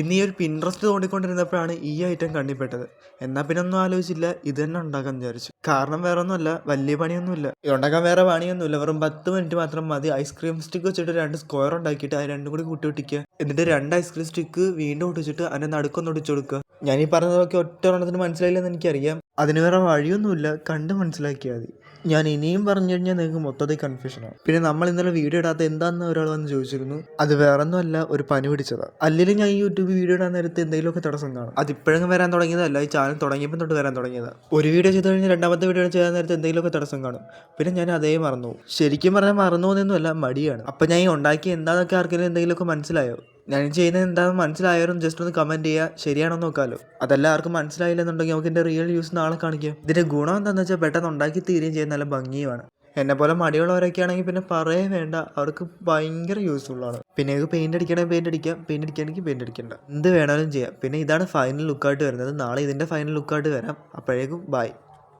ഇന്ന് ഈ ഒരു പിൻട്രസ്റ്റ് തോണ്ടിക്കൊണ്ടിരുന്നപ്പോഴാണ് ഈ ഐറ്റം കണ്ണിപ്പെട്ടത് എന്നാൽ പിന്നെ ഒന്നും ആലോചിച്ചില്ല ഇത് തന്നെ ഉണ്ടാക്കാൻ വിചാരിച്ചു. കാരണം വേറെ ഒന്നുമല്ല വലിയ പണിയൊന്നുമില്ല. ഉണ്ടാക്കാൻ വേറെ പണിയൊന്നുമില്ല. വെറും പത്ത് മിനിറ്റ് മാത്രം മതി. ഐസ്ക്രീം സ്റ്റിക്ക് വെച്ചിട്ട് രണ്ട് സ്ക്വയർ ഉണ്ടാക്കിയിട്ട് അത് രണ്ടും കൂടി കൂട്ടി ഒട്ടിക്കുക. എന്നിട്ട് രണ്ട് ഐസ്ക്രീം സ്റ്റിക്ക് വീണ്ടും ഒട്ടിച്ചിട്ട് അതിന്റെ നടുക്കൊന്ന് ഒടിച്ചു കൊടുക്കുക. ഞാൻ ഈ പറഞ്ഞതൊക്കെ ഒറ്റ ഒരെണ്ണത്തിന് മനസ്സിലായില്ലെന്ന് എനിക്കറിയാം. അതിന് വേറെ വഴിയൊന്നുമില്ല. കണ്ട് മനസ്സിലാക്കിയാൽ മതി. ഞാൻ ഇനിയും പറഞ്ഞു കഴിഞ്ഞാൽ നിങ്ങൾക്ക് മൊത്തത്തിൽ കൺഫ്യൂഷനാണ് പിന്നെ നമ്മൾ ഇന്നലെ വീഡിയോ ഇടാത്ത എന്താണെന്ന് ഒരാൾ വന്ന് ചോദിച്ചിരുന്നു. അത് വേറൊന്നുമല്ല ഒരു പനി പിടിച്ചതാണ് അല്ലെങ്കിൽ ഞാൻ ഈ യൂട്യൂബ് വീഡിയോ ഇടാൻ നേരത്തെ എന്തെങ്കിലുമൊക്കെ തടസ്സം കാണും. അത് ഇപ്പോഴും വരാൻ തുടങ്ങിയതല്ല ഈ ചാനൽ തുടങ്ങിയപ്പോൾ തൊട്ട് വരാൻ തുടങ്ങിയതാണ് ഒരു വീഡിയോ ചെയ്ത് കഴിഞ്ഞാൽ രണ്ടാമത്തെ വീഡിയോ ചെയ്യാൻ നേരത്തെ എന്തെങ്കിലുമൊക്കെ തടസ്സം കാണും. പിന്നെ ഞാൻ അതേ മറന്നു ശരിക്കും പറഞ്ഞാൽ മറന്നു പോകുന്നൊന്നുമല്ല മടിയാണ്. അപ്പം ഞാൻ ഈ ഉണ്ടാക്കി എന്താണെന്നൊക്കെ ആർക്കെങ്കിലും എന്തെങ്കിലുമൊക്കെ മനസ്സിലായോ? ഞാൻ ചെയ്യുന്നത് എന്താണെന്ന് മനസ്സിലായവരും ജസ്റ്റ് ഒന്ന് കമന്റ് ചെയ്യുക. ശരിയാണോ നോക്കാമല്ലോ അതല്ല ആർക്കും മനസ്സിലായില്ലെന്നുണ്ടെങ്കിൽ നമുക്ക് എന്റെ റിയൽ യൂസ് നാളെ കാണിക്കാം. ഇതിന്റെ ഗുണം എന്താണെന്ന് വെച്ചാൽ പെട്ടെന്ന് ഉണ്ടാക്കി തീരുകയും ചെയ്യാൻ നല്ല ഭംഗിയുമാണ്. എന്നെ പോലെ മടിയുള്ളവരൊക്കെ ആണെങ്കിൽ പിന്നെ പറയേ വേണ്ട. അവർക്ക് ഭയങ്കര യൂസ്ഫുള്ളാണ് പിന്നെ ഇത് പെയിന്റ് അടിക്കണമെങ്കിൽ പെയിന്റ് അടിക്കാം. പെയിന്റ് അടിക്കുകയാണെങ്കിൽ പെയിന്റ് അടിക്കണ്ട. എന്ത് വേണമെങ്കിലും ചെയ്യാം. പിന്നെ ഇതാണ് ഫൈനൽ ലുക്കായിട്ട് വരുന്നത്. നാളെ ഇതിന്റെ ഫൈനൽ ലുക്കായിട്ട് വരാം. അപ്പോഴേക്കും ബൈ